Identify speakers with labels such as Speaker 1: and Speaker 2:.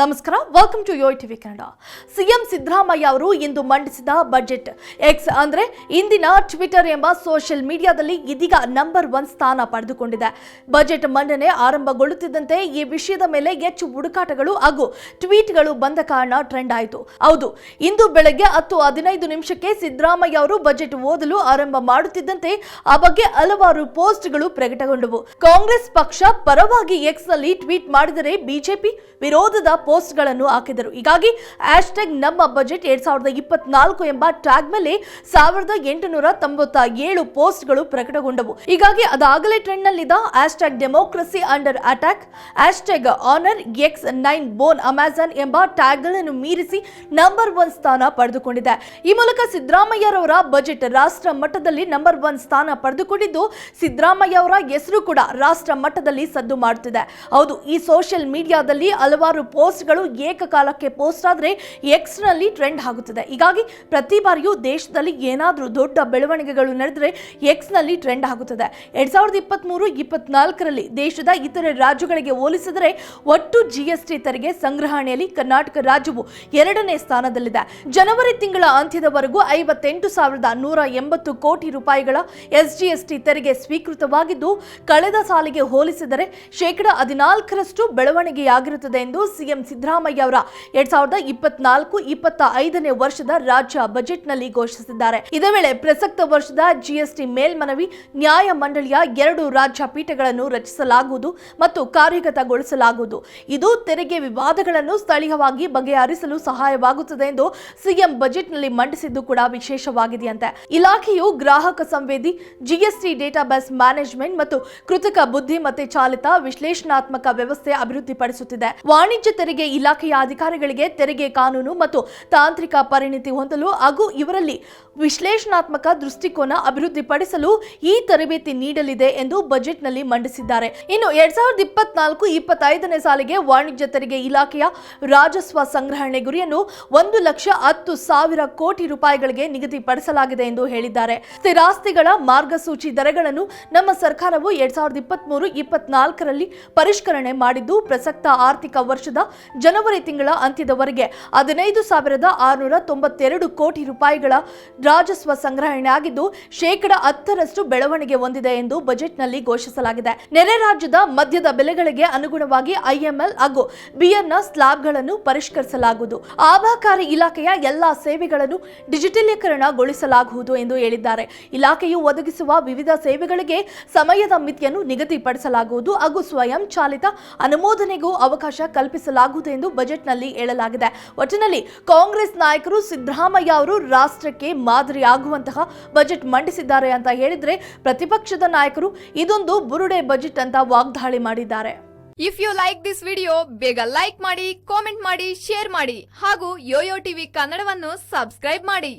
Speaker 1: ನಮಸ್ಕಾರ welcome to Yo TV Kannada CM Siddaramaiah ಅವರು ಇಂದು ಮಂಡಿಸಿದ ಬಜೆಟ್ ಎಕ್ಸ್ ಅಂದ್ರೆ ಇಂದಿನ ಟ್ವಿಟರ್ ಎಂಬ ಸೋಷಿಯಲ್ ಮೀಡಿಯಾದಲ್ಲಿ ಇದೀಗ ನಂಬರ್ ಒನ್ ಸ್ಥಾನ ಪಡೆದುಕೊಂಡಿದೆ. ಬಜೆಟ್ ಮಂಡನೆ ಆರಂಭಗೊಳ್ಳುತ್ತಿದ್ದಂತೆ ಈ ವಿಷಯದ ಮೇಲೆ ಹೆಚ್ಚು ಹುಡುಕಾಟಗಳು ಹಾಗೂ ಟ್ವೀಟ್ಗಳು ಬಂದ ಕಾರಣ ಟ್ರೆಂಡ್ ಆಯಿತು. ಹೌದು, ಇಂದು ಬೆಳಗ್ಗೆ ಹತ್ತು ಹದಿನೈದು ನಿಮಿಷಕ್ಕೆ ಸಿದ್ದರಾಮಯ್ಯ ಅವರು ಬಜೆಟ್ ಓದಲು ಆರಂಭ ಮಾಡುತ್ತಿದ್ದಂತೆ ಆ ಬಗ್ಗೆ ಹಲವಾರು ಪೋಸ್ಟ್ಗಳು ಪ್ರಕಟಗೊಂಡವು. ಕಾಂಗ್ರೆಸ್ ಪಕ್ಷ ಪರವಾಗಿ ಎಕ್ಸ್ನಲ್ಲಿ ಟ್ವೀಟ್ ಮಾಡಿದರೆ ಬಿಜೆಪಿ ವಿರೋಧದ ಪೋಸ್ಟ್ಗಳನ್ನು ಹಾಕಿದರು ಹೀಗಾಗಿ ಹ್ಯಾಶ್ ಟ್ಯಾಗ್ ನಮ್ಮ ಬಜೆಟ್ ಎರಡ್ ಸಾವಿರದ ಇಪ್ಪತ್ನಾಲ್ಕು ಎಂಬ ಟ್ಯಾಗ್ ಮೇಲೆ ಸಾವಿರದ ಎಂಟುನೂರ ತೊಂಬತ್ತ ಏಳು ಪೋಸ್ಟ್ಗಳು ಪ್ರಕಟಗೊಂಡವು. ಹೀಗಾಗಿ ಅದಾಗಲೇ trend ನಲ್ಲಿದ್ದ hashtag democracy under attack hashtag Honor X nine b on Amazon ಎಂಬ ಟ್ಯಾಗ್ಗಳನ್ನು ಮೀರಿಸಿ ನಂಬರ್ ಒನ್ ಸ್ಥಾನ ಪಡೆದುಕೊಂಡಿದೆ. ಈ ಮೂಲಕ ಸಿದ್ದರಾಮಯ್ಯರವರ ಬಜೆಟ್ ರಾಷ್ಟ್ರ ಮಟ್ಟದಲ್ಲಿ ನಂಬರ್ ಒನ್ ಸ್ಥಾನ ಪಡೆದುಕೊಂಡಿದ್ದು ಸಿದ್ದರಾಮಯ್ಯ ಅವರ ಹೆಸರು ಕೂಡ ರಾಷ್ಟ್ರ ಮಟ್ಟದಲ್ಲಿ ಸದ್ದು ಮಾಡುತ್ತಿದೆ ಹೌದು, ಈ ಸೋಷಿಯಲ್ ಮೀಡಿಯಾದಲ್ಲಿ ಹಲವಾರು ಪೋಸ್ಟ್ಗಳು ಏಕಕಾಲಕ್ಕೆ ಪೋಸ್ಟ್ ಆದರೆ ಎಕ್ಸ್ನಲ್ಲಿ ಟ್ರೆಂಡ್ ಆಗುತ್ತದೆ. ಹೀಗಾಗಿ ಪ್ರತಿ ಬಾರಿಯೂ ದೇಶದಲ್ಲಿ ಏನಾದರೂ ದೊಡ್ಡ ಬೆಳವಣಿಗೆಗಳು ನಡೆದರೆ ಎಕ್ಸ್ನಲ್ಲಿ ಟ್ರೆಂಡ್ ಆಗುತ್ತದೆ. ಎರಡ್ ಸಾವಿರದ ಇಪ್ಪತ್ತ್ಮೂರು ಇಪ್ಪತ್ನಾಲ್ಕರಲ್ಲಿ ದೇಶದ ಇತರೆ ರಾಜ್ಯಗಳಿಗೆ ಹೋಲಿಸಿದರೆ ಒಟ್ಟು ಜಿಎಸ್ಟಿ ತೆರಿಗೆ ಸಂಗ್ರಹಣೆಯಲ್ಲಿ ಕರ್ನಾಟಕ ರಾಜ್ಯವು ಎರಡನೇ ಸ್ಥಾನದಲ್ಲಿದೆ. ಜನವರಿ ತಿಂಗಳ ಅಂತ್ಯದವರೆಗೂ ಐವತ್ತೆಂಟು ಸಾವಿರದ ನೂರ ಎಂಬತ್ತು ಕೋಟಿ ರೂಪಾಯಿಗಳ ಎಸ್ಜಿಎಸ್ಟಿ ತೆರಿಗೆ ಸ್ವೀಕೃತವಾಗಿದ್ದು, ಕಳೆದ ಸಾಲಿಗೆ ಹೋಲಿಸಿದರೆ ಶೇಕಡ ಹದಿನಾಲ್ಕರಷ್ಟು ಬೆಳವಣಿಗೆಯಾಗಿರುತ್ತದೆ ಎಂದು ಸಿಎಂ ಸಿದ್ದರಾಮಯ್ಯ ಅವರ. ಎರಡ್ ಸಾವಿರದ ಇಪ್ಪತ್ನಾಲ್ಕು ಇಪ್ಪತ್ತ ಐದನೇ ವರ್ಷದ ರಾಜ್ಯ ಬಜೆಟ್ನಲ್ಲಿ ಘೋಷಿಸಿದ್ದಾರೆ. ಇದೇ ವೇಳೆ ಪ್ರಸಕ್ತ ವರ್ಷದ ಜಿಎಸ್ಟಿ ಮೇಲ್ಮನವಿ, ನ್ಯಾಯ ಮಂಡಳಿಯ ಎರಡು ರಾಜ್ಯ ಪೀಠಗಳನ್ನು ರಚಿಸಲಾಗುವುದು ಮತ್ತು ಕಾರ್ಯಗತಗೊಳಿಸಲಾಗುವುದು. ಇದು ತೆರಿಗೆ ವಿವಾದಗಳನ್ನು ಸ್ಥಳೀಯವಾಗಿ ಬಗೆಹರಿಸಲು ಸಹಾಯವಾಗುತ್ತದೆ ಎಂದು ಸಿಎಂ ಬಜೆಟ್ನಲ್ಲಿ ಮಂಡಿಸಿದ್ದು ಕೂಡ ವಿಶೇಷವಾಗಿದೆಯಂತೆ. ಇಲಾಖೆಯು ಗ್ರಾಹಕ ಸಂವೇದಿ, ಜಿಎಸ್ಟಿ ಡೇಟಾಬೇಸ್ ಮ್ಯಾನೇಜ್ಮೆಂಟ್ ಮತ್ತು ಕೃತಕ ಬುದ್ಧಿಮತ್ತೆ ಚಾಲಿತ ವಿಶ್ಲೇಷಣಾತ್ಮಕ ವ್ಯವಸ್ಥೆ ಅಭಿವೃದ್ಧಿಪಡಿಸುತ್ತಿದೆ. ವಾಣಿಜ್ಯ ತೆರಿಗೆ ಇಲಾಖೆಯ ಅಧಿಕಾರಿಗಳಿಗೆ ತೆರಿಗೆ ಕಾನೂನು ಮತ್ತು ತಾಂತ್ರಿಕ ಪರಿಣಿತಿ ಹೊಂದಲು ಹಾಗೂ ಇವರಲ್ಲಿ ವಿಶ್ಲೇಷಣಾತ್ಮಕ ದೃಷ್ಟಿಕೋನ ಅಭಿವೃದ್ಧಿಪಡಿಸಲು ಈ ತರಬೇತಿ ನೀಡಲಿದೆ ಎಂದು ಬಜೆಟ್ನಲ್ಲಿ ಮಂಡಿಸಿದ್ದಾರೆ. ಇನ್ನು ಎರಡ್ ಸಾವಿರದ ಇಪ್ಪತ್ನಾಲ್ಕು ಇಪ್ಪತ್ತೈದನೇ ಸಾಲಿಗೆ ವಾಣಿಜ್ಯ ತೆರಿಗೆ ಇಲಾಖೆಯ ರಾಜಸ್ವ ಸಂಗ್ರಹಣೆ ಗುರಿಯನ್ನು ಒಂದು ಲಕ್ಷ ಹತ್ತು ಸಾವಿರ ಕೋಟಿ ರೂಪಾಯಿಗಳಿಗೆ ನಿಗದಿಪಡಿಸಲಾಗಿದೆ ಎಂದು ಹೇಳಿದ್ದಾರೆ. ಸ್ಥಿರಾಸ್ತಿಗಳ ಮಾರ್ಗಸೂಚಿ ದರಗಳನ್ನು ನಮ್ಮ ಸರ್ಕಾರವು ಎರಡ್ ಸಾವಿರದ ಇಪ್ಪತ್ಮೂರು ಇಪ್ಪತ್ನಾಲ್ಕರಲ್ಲಿ ಪರಿಷ್ಕರಣೆ ಮಾಡಿದ್ದು, ಪ್ರಸಕ್ತ ಆರ್ಥಿಕ ವರ್ಷದ ಜನವರಿ ತಿಂಗಳ ಅಂತ್ಯದವರೆಗೆ ಹದಿನೈದು ಸಾವಿರದ ಆರುನೂರ ತೊಂಬತ್ತೆರಡು ಕೋಟಿ ರೂಪಾಯಿಗಳ ರಾಜಸ್ವ ಸಂಗ್ರಹಣೆ ಆಗಿದ್ದು ಶೇಕಡ ಹತ್ತರಷ್ಟು ಬೆಳವಣಿಗೆ ಹೊಂದಿದೆ ಎಂದು ಬಜೆಟ್ನಲ್ಲಿ ಘೋಷಿಸಲಾಗಿದೆ. ನೆರೆ ರಾಜ್ಯದ ಮದ್ಯದ ಬೆಲೆಗಳಿಗೆ ಅನುಗುಣವಾಗಿ ಐಎಂಎಲ್ ಹಾಗೂ ಬಿಯರ್ನ ಸ್ಲಾಬ್ಗಳನ್ನು ಪರಿಷ್ಕರಿಸಲಾಗುವುದು. ಆಬಕಾರಿ ಇಲಾಖೆಯ ಎಲ್ಲಾ ಸೇವೆಗಳನ್ನು ಡಿಜಿಟಲೀಕರಣಗೊಳಿಸಲಾಗುವುದು ಎಂದು ಹೇಳಿದ್ದಾರೆ. ಇಲಾಖೆಯು ಒದಗಿಸುವ ವಿವಿಧ ಸೇವೆಗಳಿಗೆ ಸಮಯದ ಮಿತಿಯನ್ನು ನಿಗದಿಪಡಿಸಲಾಗುವುದು ಹಾಗೂ ಸ್ವಯಂ ಚಾಲಿತ ಅನುಮೋದನೆಗೂ ಅವಕಾಶ ಕಲ್ಪಿಸಲಾಗುವುದು ಎಂದು ಬಜೆಟ್ನಲ್ಲಿ ಹೇಳಲಾಗಿದೆ. ಒಟ್ಟಿನಲ್ಲಿ ಕಾಂಗ್ರೆಸ್ ನಾಯಕರು ಸಿದ್ದರಾಮಯ್ಯ ಅವರು ರಾಷ್ಟ್ರಕ್ಕೆ ಮಾದರಿಯಾಗುವಂತಹ ಬಜೆಟ್ ಮಂಡಿಸಿದ್ದಾರೆ ಅಂತ ಹೇಳಿದ್ರೆ ಪ್ರತಿಪಕ್ಷದ ನಾಯಕರು ಇದೊಂದು ಬುರುಡೆ ಬಜೆಟ್ ಅಂತ ವಾಗ್ದಾಳಿ ಮಾಡಿದ್ದಾರೆ.
Speaker 2: If you like this video ಬೇಗ ಲೈಕ್ ಮಾಡಿ ಕಾಮೆಂಟ್ ಮಾಡಿ ಶೇರ್ ಮಾಡಿ ಹಾಗೂ ಯೋಯೋ ಟಿವಿ ಕನ್ನಡವನ್ನು ಸಬ್ಸ್ಕ್ರೈಬ್ ಮಾಡಿ.